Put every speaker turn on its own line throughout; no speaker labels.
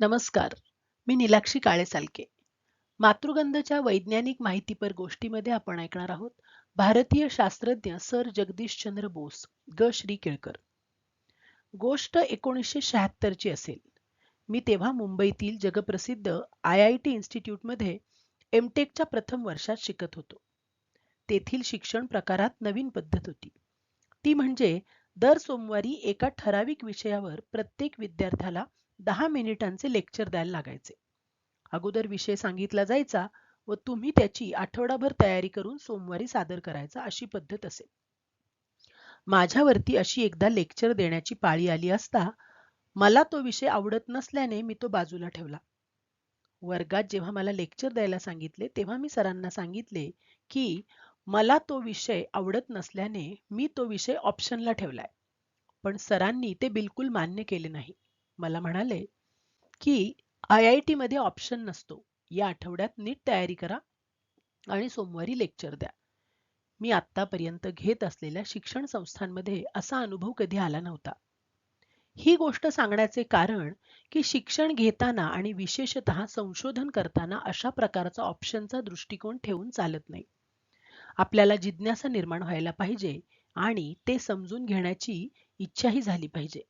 नमस्कार मी निलाक्षी काळे सालके मातृगंधच्या वैज्ञानिक माहितीपर गोष्टीमध्ये आपण ऐकणार आहोत भारतीय शास्त्रज्ञ सर जगदीशचंद्र बोस ग. श्री केळकर गोष्ट एकोणीसशे शहात्तरची असेल. मी तेव्हा मुंबईतील जगप्रसिद्ध आय आय टी इन्स्टिट्यूटमध्ये एमटेकच्या प्रथम वर्षात शिकत होतो. तेथील शिक्षण प्रकारात नवीन पद्धत होती. ती म्हणजे दर सोमवारी एका ठराविक विषयावर प्रत्येक विद्यार्थ्याला दहा मिनिटांचे लेक्चर द्यायला लागायचे. अगोदर विषय सांगितला जायचा व तुम्ही त्याची आठवडाभर तयारी करून सोमवारी सादर करायचा अशी पद्धत असे. माझ्यावरती अशी एकदा लेक्चर देण्याची पाळी आली असता मला तो विषय आवडत नसल्याने मी तो बाजूला ठेवला. वर्गात जेव्हा मला लेक्चर द्यायला सांगितले तेव्हा मी सरांना सांगितले की मला तो विषय आवडत नसल्याने मी तो विषय ऑप्शनला ठेवलाय. पण सरांनी ते बिलकुल मान्य केले नाही. मला म्हणाले की आय आय टी मध्ये ऑप्शन नसतो. या आठवड्यात नीट तयारी करा आणि सोमवारी लेक्चर द्या. मी आतापर्यंत घेत असलेल्या शिक्षण संस्थांमध्ये असा अनुभव कधी आला नव्हता. ही गोष्ट सांगण्याचे कारण की शिक्षण घेताना आणि विशेषतः संशोधन करताना अशा प्रकारचा ऑप्शनचा दृष्टिकोन ठेवून चालत नाही. आपल्याला जिज्ञासा निर्माण व्हायला पाहिजे आणि ते समजून घेण्याची इच्छाही झाली पाहिजे.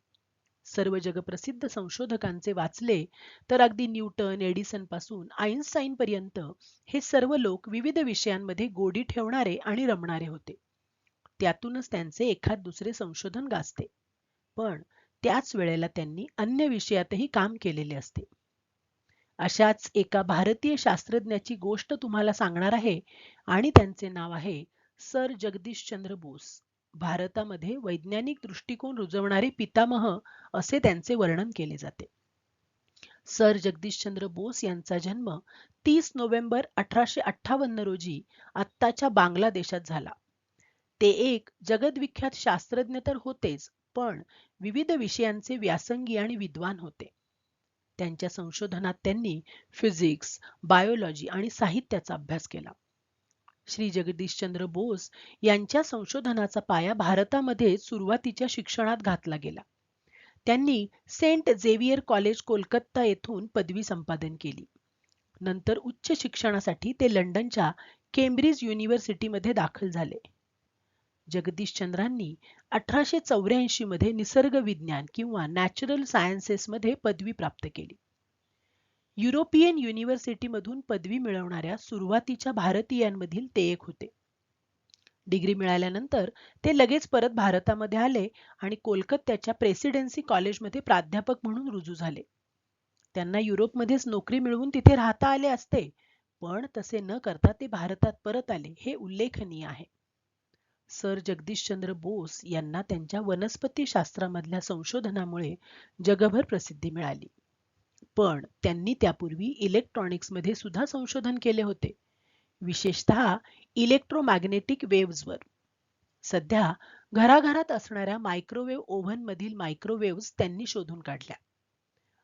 सर्व जगप्रसिद्ध संशोधकांचे वाचले तर अगदी न्यूटन एडिसनपासून आईन्स्टाईन पर्यंत हे सर्व लोक विविध विषयांमध्ये गोडी ठेवणारे आणि रमणारे होते. त्यातूनच त्यांचे एखाद दुसरे संशोधन गाजते. पण त्याच वेळेला त्यांनी अन्य विषयातही काम केलेले असते. अशाच एका भारतीय शास्त्रज्ञाची गोष्ट तुम्हाला सांगणार आहे आणि त्यांचे नाव आहे सर जगदीशचंद्र बोस. भारतामध्ये वैज्ञानिक दृष्टिकोन रुजवणारे पितामह असे त्यांचे वर्णन केले जाते. सर जगदीशचंद्र बोस यांचा जन्म तीस नोव्हेंबर अठराशे अठ्ठावन्न रोजी आत्ताच्या बांगलादेशात झाला. ते एक जगदविख्यात शास्त्रज्ञ तर होतेच पण विविध विषयांचे व्यासंगी आणि विद्वान होते. त्यांच्या संशोधनात त्यांनी फिजिक्स बायोलॉजी आणि साहित्याचा अभ्यास केला. श्री जगदीशचंद्र बोस यांच्या संशोधनाचा पाया भारतामध्ये सुरुवातीच्या शिक्षणात घातला गेला. त्यांनी सेंट झेवियर कॉलेज कोलकाता येथून पदवी संपादन केली. नंतर उच्च शिक्षणासाठी ते लंडनच्या केम्ब्रिज युनिव्हर्सिटीमध्ये दाखल झाले. जगदीशचंद्रांनी अठराशे चौऱ्याऐंशी मध्ये निसर्ग विज्ञान किंवा नॅचरल सायन्सेसमध्ये पदवी प्राप्त केली. युरोपियन युनिव्हर्सिटीमधून पदवी मिळवणाऱ्या सुरुवातीच्या भारतीयांमधील ते एक होते. डिग्री मिळाल्यानंतर ते लगेच परत भारतामध्ये आले आणि कोलकात्याच्या प्रेसिडेन्सी कॉलेजमध्ये प्राध्यापक म्हणून रुजू झाले. त्यांना युरोपमध्येच नोकरी मिळवून तिथे राहता आले असते पण तसे न करता ते भारतात परत आले हे उल्लेखनीय आहे. सर जगदीशचंद्र बोस यांना त्यांच्या वनस्पती शास्त्रामधल्या संशोधनामुळे जगभर प्रसिद्धी मिळाली. पण त्यांनी त्यापूर्वी इलेक्ट्रॉनिक्समध्ये सुद्धा संशोधन केले होते. विशेषतः इलेक्ट्रोमॅग्नेटिक वेव्हजवर सध्या घराघरात असणाऱ्या मायक्रोवेव्ह ओव्हन मधील मायक्रोवेव्ह त्यांनी शोधून काढल्या.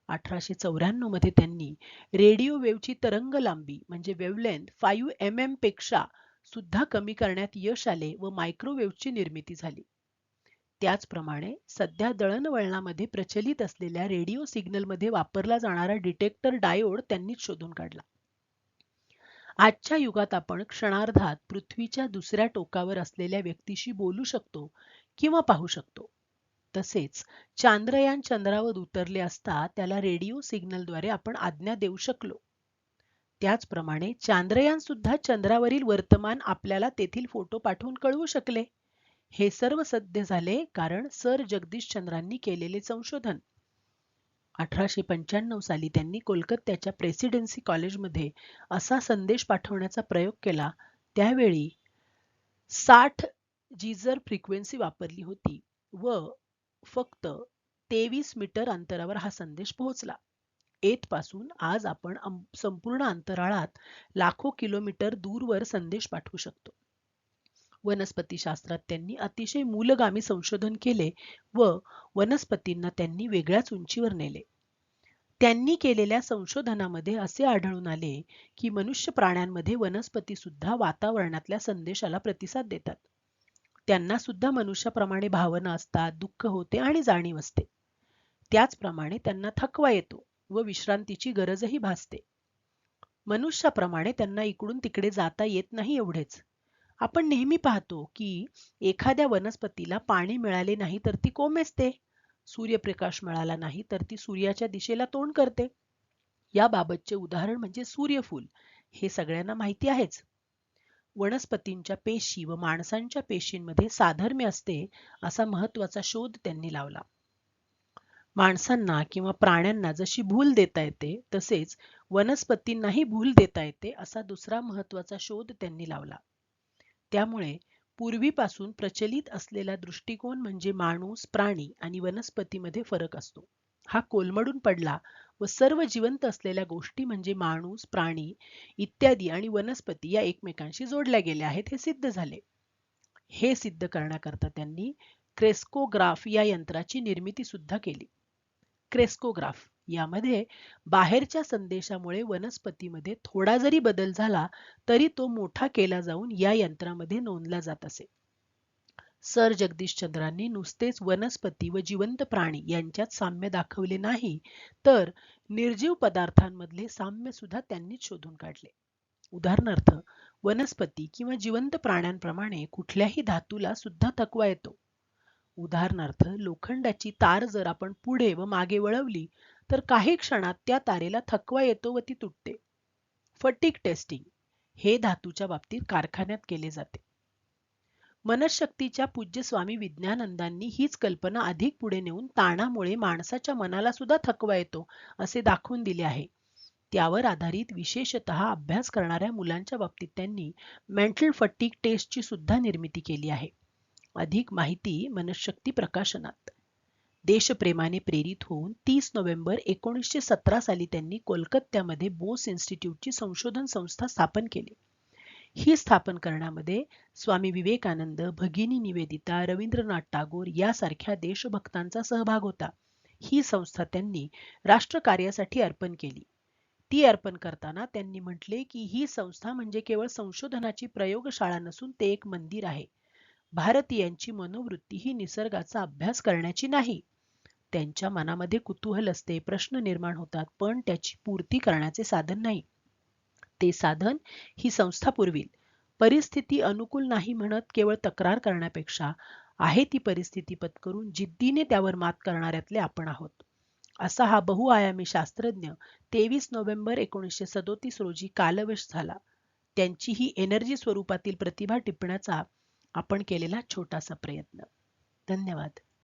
अठराशे चौऱ्याण्णवमध्ये त्यांनी रेडिओ वेव्हची तरंग लांबी म्हणजे वेव्हलेंथ फाईव्ह एम एमपेक्षा सुद्धा कमी करण्यात यश आले व मायक्रोवेव्हची निर्मिती झाली. त्याचप्रमाणे सध्या दळणवळणामध्ये प्रचलित असलेल्या रेडिओ सिग्नलमध्ये वापरला जाणारा डिटेक्टर डायोड त्यांनीच शोधून काढला. आजच्या युगात आपण क्षणार्धात पृथ्वीच्या दुसऱ्या टोकावर असलेल्या व्यक्तीशी बोलू शकतो किंवा पाहू शकतो. तसेच चांद्रयान चंद्रावर उतरले असता त्याला रेडिओ सिग्नलद्वारे आपण आज्ञा देऊ शकलो. त्याचप्रमाणे चांद्रयान सुद्धा चंद्रावरील वर्तमान आपल्याला तेथील फोटो पाठवून कळवू शकले. हे सर्व सध्य झाले कारण सर जगदीश चंद्रांनी केलेले संशोधन. अठराशे पंच्याण्णव साली त्यांनी कोलकात्याच्या प्रेसिडेन्सी कॉलेजमध्ये असा संदेश पाठवण्याचा प्रयोग केला. त्यावेळी साठ जीजर फ्रिक्वेन्सी वापरली होती व फक्त तेवीस मीटर अंतरावर हा संदेश पोहोचला. पासून आज आपण संपूर्ण अंतराळात लाखो किलोमीटर दूरवर संदेश पाठवू शकतो. वनस्पतिशास्त्रात त्यांनी अतिशय मूलगामी संशोधन केले व वनस्पतींना त्यांनी वेगळ्याच उंचीवर नेले. त्यांनी केलेल्या संशोधनामध्ये असे आढळून आले की मनुष्य प्राण्यांमध्ये वनस्पती सुद्धा वातावरणातल्या संदेशाला प्रतिसाद देतात. त्यांना सुद्धा मनुष्याप्रमाणे भावना असतात दुःख होते आणि जाणीव असते. त्याचप्रमाणे त्यांना थकवा येतो व विश्रांतीची गरजही भासते. मनुष्याप्रमाणे त्यांना इकडून तिकडे जाता येत नाही एवढेच. आपण नेहमी पाहतो की एखाद्या वनस्पतीला पाणी मिळाले नाही तर ती कोमेजते सूर्यप्रकाश मिळाला नाही तर ती सूर्याच्या दिशेला तोंड करते. याबाबतचे उदाहरण म्हणजे सूर्यफूल. हे सगळ्यांना माहिती आहेच. वनस्पतींच्या पेशी व माणसांच्या पेशींमध्ये साधर्म्य असते असा महत्त्वाचा शोध त्यांनी लावला. माणसांना किंवा प्राण्यांना जशी भूल देता येते तसेच वनस्पतींनाही भूल देता येते असा दुसरा महत्त्वाचा शोध त्यांनी लावला. त्यामुळे पूर्वीपासून प्रचलित असलेला दृष्टिकोन म्हणजे माणूस प्राणी आणि वनस्पतीमध्ये फरक असतो. हा कोलमडून पडला व सर्व जिवंत असलेल्या गोष्टी म्हणजे माणूस प्राणी इत्यादी आणि वनस्पती या एकमेकांशी जोडल्या गेल्या आहेत हे सिद्ध झाले. हे सिद्ध करण्याकरता त्यांनी क्रेस्कोग्राफ या यंत्राची निर्मिती सुद्धा केली. क्रेस्कोग्राफ. यामध्ये बाहेरच्या संदेशामुळे वनस्पतीमध्ये थोडा जरी बदल झाला तरी तो मोठा केला जाऊन या यंत्रामध्ये नोंदला जात असे. सर जगदीश चंद्रांनी नुसतेच वनस्पती व जिवंत प्राणी यांच्यात साम्य दाखवले नाही तर निर्जीव पदार्थांमधले साम्य सुद्धा त्यांनीच शोधून काढले. उदाहरणार्थ वनस्पती किंवा जिवंत प्राण्यांप्रमाणे कुठल्याही धातूला सुद्धा थकवा येतो. उदाहरणार्थ लोखंडाची तार जर आपण पुढे व मागे वळवली तर काही क्षणात त्या तारेला थकवा येतो व ती तुटते. फटिक टेस्टिंग हे धातूच्या बाबतीत कारखान्यात केले जाते. मनशक्तीच्या पूज्य स्वामी विज्ञानंदांनी हीच कल्पना अधिक पुढे नेऊन ताणामुळे माणसाच्या मनाला सुद्धा थकवा येतो असे दाखवून दिले आहे. त्यावर आधारित विशेषतः अभ्यास करणाऱ्या मुलांच्या बाबतीत त्यांनी मेंटल फटिक टेस्टची सुद्धा निर्मिती केली आहे. अधिक माहिती मनशक्ती प्रकाशनात. देशप्रेमाने प्रेरित होऊन तीस नोव्हेंबर एकोणीसशे सतरा साली त्यांनी कोलकात्यामध्ये बोस इन्स्टिट्यूटची संशोधन संस्था स्थापन केली. ही स्थापन करण्यामध्ये स्वामी विवेकानंद भगिनी निवेदिता रवींद्रनाथ टागोर यासारख्या देशभक्तांचा सहभाग होता. ही संस्था त्यांनी राष्ट्रकार्यासाठी अर्पण केली. ती अर्पण करताना त्यांनी म्हटले की ही संस्था म्हणजे केवळ संशोधनाची प्रयोगशाळा नसून ते एक मंदिर आहे. भारतीयांची मनोवृत्ती ही निसर्गाचा अभ्यास करण्याची नाही. त्यांच्या मनामध्ये कुतूहल असते प्रश्न निर्माण होतात पण त्याची पूर्ती करण्याचे साधन नाही. ते साधन ही संस्था पुरविल. परिस्थिती अनुकूल नाही म्हणत केवळ तक्रार करण्यापेक्षा आहे ती परिस्थिती पत्करून जिद्दीने त्यावर मात करणाऱ्यातले आपण आहोत. असा हा बहुआयामी शास्त्रज्ञ तेवीस नोव्हेंबर एकोणीसशे सदोतीस रोजी कालवश झाला. त्यांची ही एनर्जी स्वरूपातील प्रतिभा टिपण्याचा आपण केलेला छोटासा प्रयत्न. धन्यवाद.